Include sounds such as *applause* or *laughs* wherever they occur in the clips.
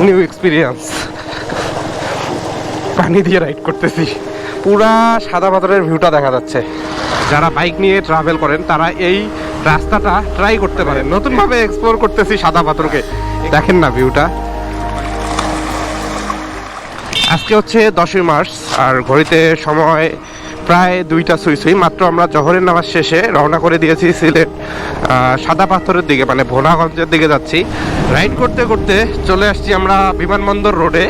New experience পানি দিয়ে ride করতেছি। পুরা সাদা পাথরের ভিউটা দেখা যাচ্ছে। যারা বাইক নিয়ে ট্রাভেল করেন, তারা এই রাস্তাটা ট্রাই করতে পারেন। নতুনভাবে এক্সপ্লোর করতেছি সাদা পাথরকে। দেখেন না ভিউটা আজকে হচ্ছে দশই মার্চ, আর ঘড়িতে সময় প্রায় দুইটা সুই সুই। মাত্র আমরা জহরের নামাজ শেষে রওনা করে দিয়েছি সিলেট সাদা পাথরের দিকে মানে ভোলাগঞ্জের দিকে যাচ্ছি। রাইড করতে করতে চলে আসছি আমরা বিমানবন্দর রোডে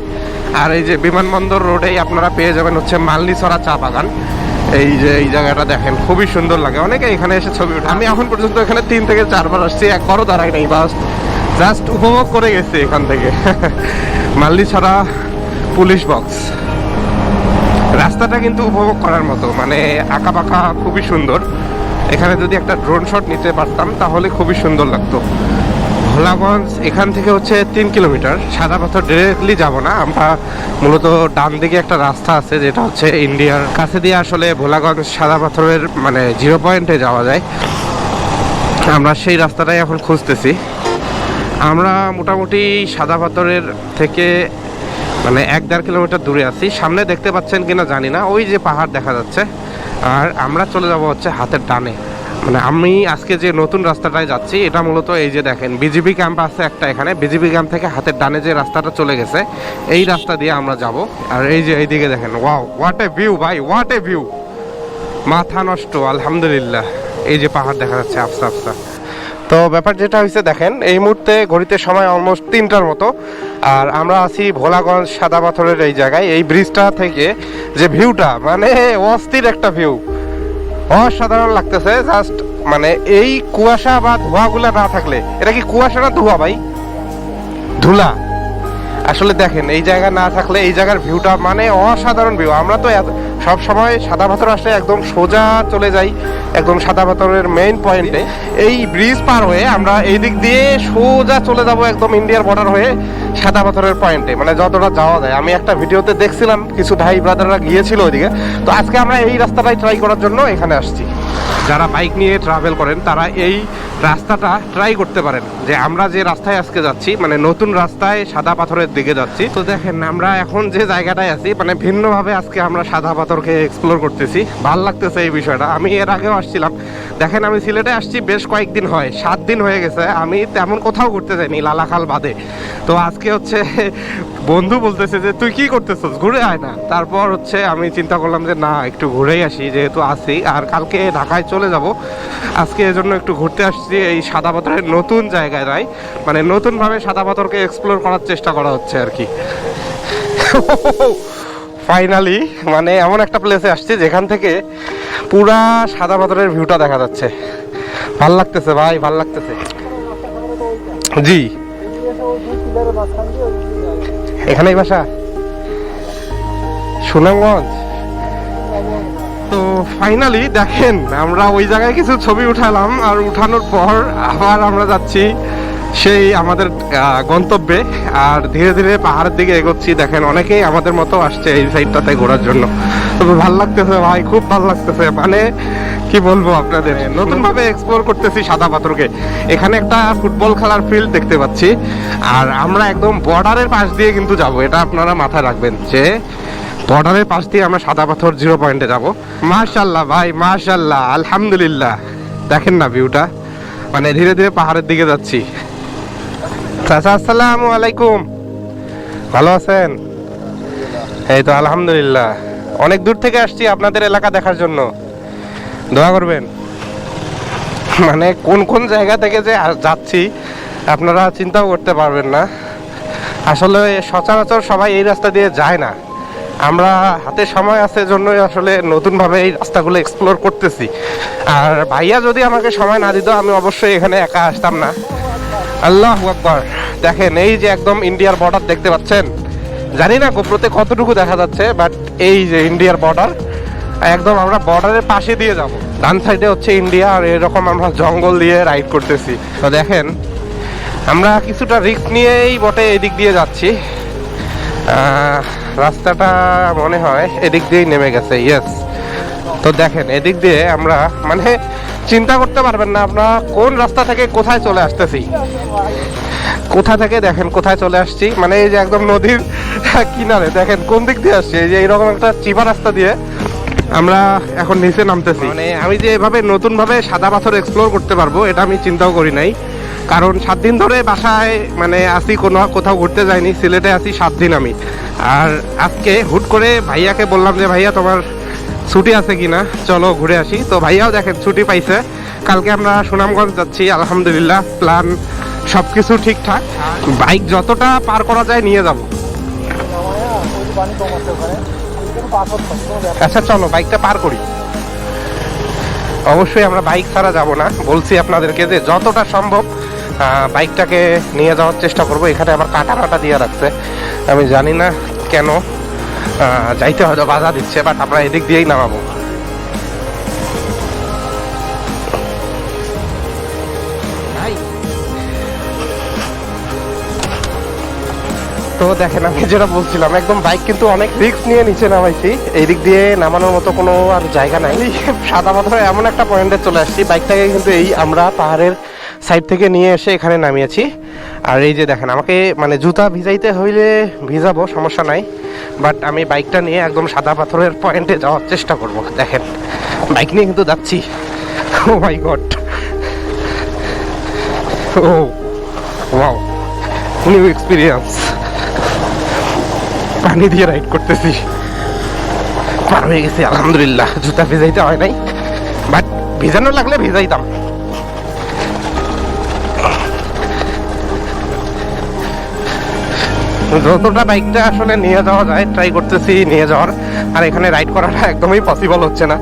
আর এই যে বিমানবন্দর রোডেই আপনারা পেয়ে যাবেন হচ্ছে মালনিসরা চা বাগান। এই যে এই জায়গাটা দেখেন, খুবই সুন্দর লাগে। অনেকে এখানে এসে ছবি ওঠে আমি এখন পর্যন্ত এখানে তিন থেকে চারবার আসছি একবারও দাঁড়াই নাই বাস জাস্ট উপভোগ করে গেছি এখান থেকে। *laughs* মালনিছড়া পুলিশ বক্স রাস্তাটা কিন্তু উপভোগ করার মতো মানে আঁকা বাঁকা খুবই সুন্দর। এখানে যদি একটা ড্রোন শট নিতে পারতাম, তাহলে খুবই সুন্দর লাগতো। ভোলাগঞ্জ, এখান থেকে হচ্ছে তিন কিলোমিটার। সাদা পাথর ডিরেক্টলি যাব না। আমরা মূলত ডান দিকে একটা রাস্তা আছে, যেটা হচ্ছে ইন্ডিয়ার কাছে দিয়ে আসলে ভোলাগঞ্জ সাদা পাথরের মানে জিরো পয়েন্টে যাওয়া যায়। আমরা সেই রাস্তাটাই এখন খুঁজতেছি। আমরা মোটামুটি সাদা পাথরের থেকে মানে এক দেড় কিলোমিটার দূরে আছি। সামনে দেখতে পাচ্ছেন কিনা জানি না। ওই যে পাহাড় দেখা যাচ্ছে। আর আমরা চলে যাব হচ্ছে হাতের ডানে। মানে আমি আজকে যে নতুন রাস্তাটায় যাচ্ছি, এটা মূলত এই যে দেখেন, বিজিবি ক্যাম্প আছে একটা এখানে। বিজিবি ক্যাম্প থেকে হাতের ডানে যে রাস্তাটা চলে গেছে, এই রাস্তা দিয়ে আমরা যাব। আর এই যে এইদিকে দেখেন, ওয়াও হোয়াট এ ভিউ ভাই হোয়াট এ ভিউ মাথা নষ্ট, আলহামদুলিল্লাহ। এই যে পাহাড় দেখা যাচ্ছে, আফসা আফসা। তো ব্যাপার যেটা হয়েছে, দেখেন, এই মুহূর্তে ঘড়িতে সময় অলমোস্ট তিনটার মতো। আর আমরা আছি ভোলাগঞ্জ সাদা পাথরের এই জায়গায়। এই ব্রিজটা থেকে যে ভিউটা মানে অস্থির একটা ভিউ অসাধারণ লাগতেছে জাস্ট মানে এই কুয়াশা বা ধোঁয়াগুলা না থাকলে। এটা কি কুয়াশা না ধোঁয়া ভাই? ধুলা। আসলে দেখেন, এই জায়গা না থাকলে এই জায়গার ভিউটা মানে অসাধারণ ভিউ আমরা তো সব সময় সাদা পাথর আসলে একদম সোজা চলে যাই, একদম সাদা পাথরের মেইন পয়েন্টে এই ব্রিজ পার হয়ে আমরা এই দিক দিয়ে সোজা চলে যাব একদম ইন্ডিয়ার বর্ডার হয়ে সাদা পাথরের পয়েন্টে মানে যতটা যাওয়া যায়। আমি একটা ভিডিওতে দেখছিলাম, কিছু ভাই ব্রাদাররা গিয়েছিল ওইদিকে। তো আজকে আমরা এই রাস্তাটাই ট্রাই করার জন্য এখানে আসছি। যারা বাইক নিয়ে ট্রাভেল করেন, তারা এই রাস্তাটা ট্রাই করতে পারেন। যে আমরা যে রাস্তায় আজকে যাচ্ছি মানে নতুন রাস্তায় সাদা পাথরের দিকে যাচ্ছি। তো দেখেন, আমরা এখন যে জায়গাটায় আছি মানে ভিন্নভাবে আজকে আমরা সাদা পাথরকে এক্সপ্লোর করতেছি। ভালো লাগতেছে এই বিষয়টা। আমি এর আগেও আসছিলাম। দেখেন, আমি সিলেটে আসছি বেশ কয়েকদিন হয়, সাত দিন হয়ে গেছে। আমি তেমন কোথাও ঘুরতে যাইনি, লালাখাল বাদে। তো আজকে হচ্ছে *laughs* বন্ধু বলতেছে যে, তুই কি করতেছিস? ঘুরে আয় না। তারপর হচ্ছে আমি চিন্তা করলাম যে, না, একটু ঘুরেই আসি, যেহেতু আসি আর কালকে ঢাকায় চলে যাব। আজকে এজন্য একটু ঘুরতে আসছি এই সাদা পাথরের নতুন জায়গায় নাই মানে নতুনভাবে সাদা পাথরকে এক্সপ্লোর করার চেষ্টা করা হচ্ছে আর কি। *laughs* ফাইনালি মানে এমন একটা প্লেসে আসছি যেখান থেকে পুরা সাদা পাথরের ভিউটা দেখা যাচ্ছে। ভালো লাগতেছে ভাই, ভালো লাগতেছে। জি। এখানেই বাসা? সুনামগঞ্জ? তো ফাইনালি দেখেন, আমরা ওই জায়গায় কিছু ছবি উঠালাম, আর উঠানোর পর আবার আমরা যাচ্ছি সেই আমাদের গন্তব্যে, আর ধীরে ধীরে পাহাড়ের দিকে এগোচ্ছি। দেখেন, অনেকেই আমাদের মতো আসছে এই সাইডটাতে ঘোরার জন্য। তবে ভালো লাগতেছে ভাই, খুব ভালো লাগতেছে। মানে কি বলব আপনাদের? নতুন ভাবে এক্সপ্লোর করতেছি সাদা পাথরকে। এখানে একটা ফুটবল খেলার ফিল্ড দেখতে পাচ্ছি। আর আমরা একদম বর্ডারের পাশ দিয়ে কিন্তু যাব। এটা আপনারা মাথায় রাখবেন যে বর্ডারের পাশ দিয়ে আমরা সাদা পাথর জিরো পয়েন্টে যাব। মাশাল্লাহ ভাই মাশাল্লাহ আলহামদুলিল্লাহ। দেখেন না ভিউটা মানে ধীরে ধীরে পাহাড়ের দিকে যাচ্ছি। চাচা, আসসালামু আলাইকুম। ভালো আছেন? এই তো আলহামদুলিল্লাহ। অনেক দূর থেকে আসছি আপনাদের এলাকা দেখার জন্য। দোয়া করবেন। মানে কোন কোন জায়গা থেকে যে যাচ্ছি, আপনারা চিন্তাও করতে পারবেন না। আসলে সচরাচর সবাই এই রাস্তা দিয়ে যায় না। আমরা হাতে সময় আছে জন্যই আসলে নতুনভাবে এই রাস্তাগুলো এক্সপ্লোর করতেছি। আর ভাইয়া যদি আমাকে সময় না দিত, আমি অবশ্যই এখানে একা আসতাম না। আল্লাহ আকবর। দেখেন, এই যে একদম ইন্ডিয়ার বর্ডার দেখতে পাচ্ছেন? জানি না গোপ্রতে কতটুকু দেখা যাচ্ছে বাট এই যে ইন্ডিয়ার বর্ডার একদম আমরা বর্ডারের পাশে দিয়ে যাব। ডান সাইডে হচ্ছে ইন্ডিয়া, আর এরকম আমরা জঙ্গল দিয়ে রাইড করতেছি। তো দেখেন, আমরা কিছুটা রিস্ক নিয়েই বটে এদিক দিয়ে যাচ্ছি। রাস্তাটা মনে হয় এদিক দিয়েই নেমে গেছে ইয়েস তো দেখেন, এদিক দিয়ে আমরা মানে চিন্তা করতে পারবেন না, আমরা কোন রাস্তা থেকে কোথায় চলে আসতেছি। কোথা থেকে দেখেন, কোথায় চলে আসছি? মানে এই যে একদম নদীর কিনারে, দেখেন কোন দিক দিয়ে আসছি? এই যে এইরকম একটা চিপা রাস্তা দিয়ে আমরা এখন নিচে নামতেছি। মানে আমি যে এভাবে নতুন ভাবে সাদা পাথর এক্সপ্লোর করতে পারব, এটা আমি চিন্তাও করি নাই। কারণ সাত দিন ধরে বাসায় মানে আসি কোনো কোথাও ঘুরতে যাইনি, সিলেটে আসি সাত দিন আমি। আর আজকে হুট করে ভাইয়াকে বললাম যে, ভাইয়া, তোমার ছুটি আছে কিনা? চলো ঘুরে আসি। তো ভাইয়াও দেখেন, ছুটি পাইছে। কালকে আমরা সুনামগঞ্জ যাচ্ছি, আলহামদুলিল্লাহ প্ল্যান সব কিছু ঠিকঠাক। বাইক যতটা পার করা যায় নিয়ে যাব। আচ্ছা চলো, বাইকটা পার করি। অবশ্যই আমরা বাইক ছাড়া যাব না। বলছি আপনাদেরকে যে যতটা সম্ভব বাইকটাকে নিয়ে যাওয়ার চেষ্টা করব। এখানে আবার কাটা কাটা দিয়ে রাখছে। আমি জানি না কেন। যাইতে হয়তো বাধা দিচ্ছে বাট আমরা এদিক দিয়েই নামাবো। তো দেখেন আমি যেটা বলছিলাম একদম বাইক কিন্তু অনেক রিস্ক নিয়ে নিচে নামাইছি। এই দিক দিয়ে নামানোর মতো কোনো আর জায়গা নাই। সাদা পাথরে এমন একটা পয়েন্টে চলে আসছি বাইকটাকে কিন্তু এই আমরা পাহাড়ের সাইড থেকে নিয়ে এসে এখানে নামিয়েছি। আর এই যে দেখেন আমাকে মানে জুতা ভিজাইতে হইলে ভিজাবো সমস্যা নাই। বাট আমি বাইকটা নিয়ে একদম সাদা পাথরের পয়েন্টে যাওয়ার চেষ্টা করব, দেখেন। বাইক নিয়ে কিন্তু যাচ্ছি। ও my god oh wow new experience পানি দিয়ে রাইড করতেছি। পার হয়ে গেছি, আলহামদুলিল্লাহ। জুতা ভিজাইতে হয় নাই। বাট ভিজানো লাগলে ভিজাইতাম। যতটা বাইকটা আসলে নিয়ে যাওয়া যায় ট্রাই করতেছি নিয়ে যাওয়ার। আর এখানে রাইড করাটা *laughs* একদমই পসিবল হচ্ছে না।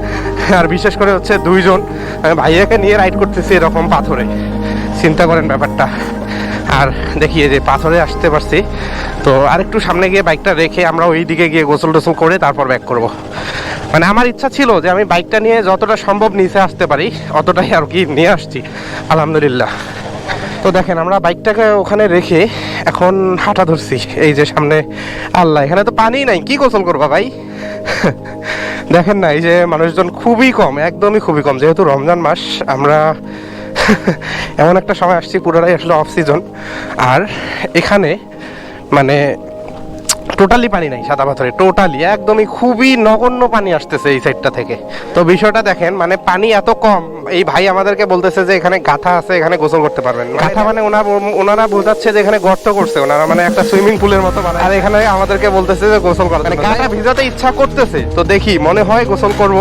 আর বিশেষ করে হচ্ছে দুইজন ভাইয়াকে নিয়ে রাইড করতেছি এরকম পাথরে। চিন্তা করেন ব্যাপারটা। আর দেখি যে পাথরে আসতে পারছি। তো আরেকটু সামনে গিয়ে বাইকটা রেখে আমরা ওই দিকে গিয়ে গোসল টোসল করে তারপর ব্যাক করব। মানে আমার ইচ্ছা ছিল যে আমি বাইকটা নিয়ে যতটা সম্ভব নিচে আসতে পারি, অতটাই আর কি নিয়ে আসছি। আলহামদুলিল্লাহ। তো দেখেন, আমরা বাইকটাকে ওখানে রেখে এখন হাঁটা ধরছি। এই যে সামনে আল্লাহ, এখানে তো পানি নাই, কি গোসল করবা ভাই? *laughs* দেখেন না, এই যে মানুষজন খুবই কম, একদমই খুবই কম। যেহেতু রমজান মাস, আমরা *laughs* এমন একটা সময় আসছি, পুরোটাই আসলে অফ সিজন আর এখানে মানে টোটালি পানি নাই সাদা পাথরে টোটালি একদমই খুবই নগণ্য পানি আসতেছে এই সাইডটা থেকে। তো বিষয়টা দেখেন মানে পানি এত কম এই ভাই আমাদেরকে বলতেছে যে এখানে গাথা আছে এখানে গোসল করতে পারবেন। গাথা মানে ওনার ওনারা বোঝাচ্ছে যে এখানে গর্ত করছে ওনারা মানে একটা সুইমিং পুলের মতো বানায়। আর এখানে আমাদেরকে বলতেছে যে গোসল করা মানে গাটা ভিজাতে ইচ্ছা করতেছে তো দেখি মনে হয় গোসল করব।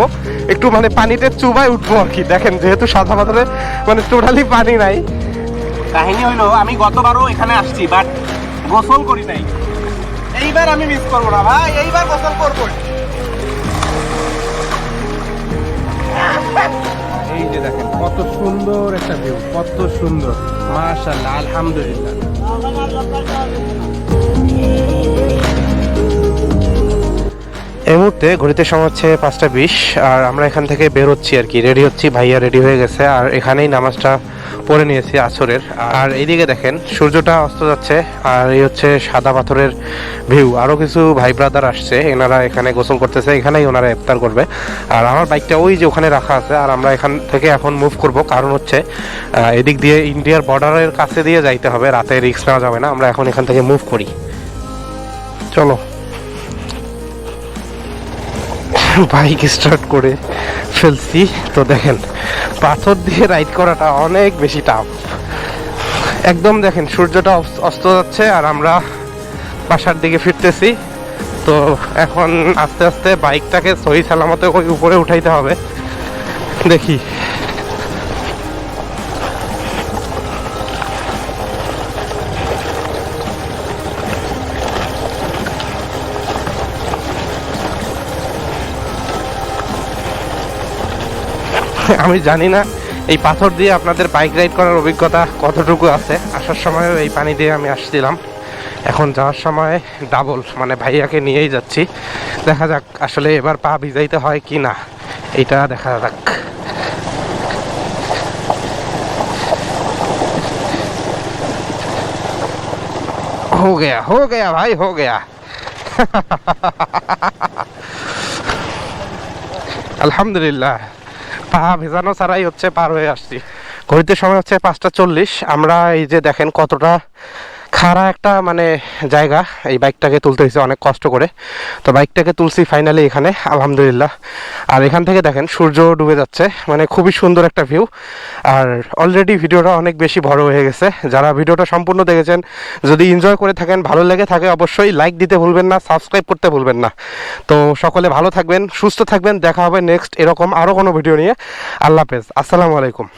একটু মানে পানিতে চুবাই উঠবো আর কি। দেখেন যেহেতু সাদা পাথরে মানে টোটালি পানি নাই। কাহিনী হইল আমি গতবারও এখানে আসছি বাট গোসল করি নাই। এইবার আমি মিস করব না ভাই। এইবার গোসল করব। এই যে দেখেন কত সুন্দর একটা ভিউ কত সুন্দর। মাশাআল্লাহ আলহামদুলিল্লাহ। এই মুহূর্তে ঘড়িতে সময় হচ্ছে পাঁচটা বিশ আর আমরা এখান থেকে বেরোচ্ছি আর কি। রেডি হচ্ছি ভাইয়া রেডি হয়ে গেছে আর এখানেই নামাজটা পড়ে নিয়েছি আসরের আর এইদিকে দেখেন, সূর্যটা অস্ত যাচ্ছে, আর এই হচ্ছে সাদা পাথরের ভিউ। আরও কিছু ভাই ব্রাদার আসছে, এনারা এখানে গোসল করতেছে, এখানেই ওনারা ইফতার করবে। আর আমার বাইকটা ওই যে ওখানে রাখা আছে, আর আমরা এখান থেকে এখন মুভ করব। কারণ হচ্ছে এদিক দিয়ে ইন্ডিয়ার বর্ডারের কাছে দিয়ে যাইতে হবে, রাতে রিস্ক নেওয়া যাবে না, আমরা এখন এখান থেকে মুভ করি। চলো। বাইক স্টার্ট করে ফেলছি। তো দেখেন, পাথর দিয়ে রাইড করাটা অনেক বেশি টাফ একদম দেখেন, সূর্যটা অস- অস্ত যাচ্ছে আর আমরা বাসার দিকে ফিরতেছি। তো এখন আস্তে আস্তে বাইকটাকে সহি সালামতে ওই উপরে উঠাইতে হবে। দেখি। আমি জানি না এই পাথর দিয়ে আপনাদের বাইক রাইড করার অভিজ্ঞতা কতটুকু আছে আসার সময়ও এই পানি দিয়ে আমি আসছিলাম এখন যাওয়ার সময় ডাবল মানে ভাইয়াকে নিয়েই যাচ্ছি দেখা যাক আসলে এবার পা ভিজাইতে হয় কি না এটা দেখা যাক हो गया हो गया भाई हो गया আলহামদুলিল্লাহ পা ভেজানো ছাড়াই হচ্ছে পার হয়ে আসছি। ঘড়িতে সময় হচ্ছে পাঁচটা চল্লিশ। আমরা এই যে দেখেন কতটা খাড়া একটা মানে জায়গা। এই বাইকটাকে তুলতে হয়েছে অনেক কষ্ট করে। তো বাইকটাকে তুলছি ফাইনালি এখানে, আলহামদুলিল্লাহ। আর এখান থেকে দেখেন, সূর্য ডুবে যাচ্ছে। মানে খুবই সুন্দর একটা ভিউ আর অলরেডি ভিডিওটা অনেক বেশি বড় হয়ে গেছে। যারা ভিডিওটা সম্পূর্ণ দেখেছেন, যদি এনজয় করে থাকেন, ভালো লেগে থাকে, অবশ্যই লাইক দিতে ভুলবেন না সাবস্ক্রাইব করতে ভুলবেন না। তো সকলে ভালো থাকবেন, সুস্থ থাকবেন। দেখা হবে নেক্সট এরকম আরও কোনো ভিডিও নিয়ে। আল্লাহ হাফেজ। আসসালামু আলাইকুম।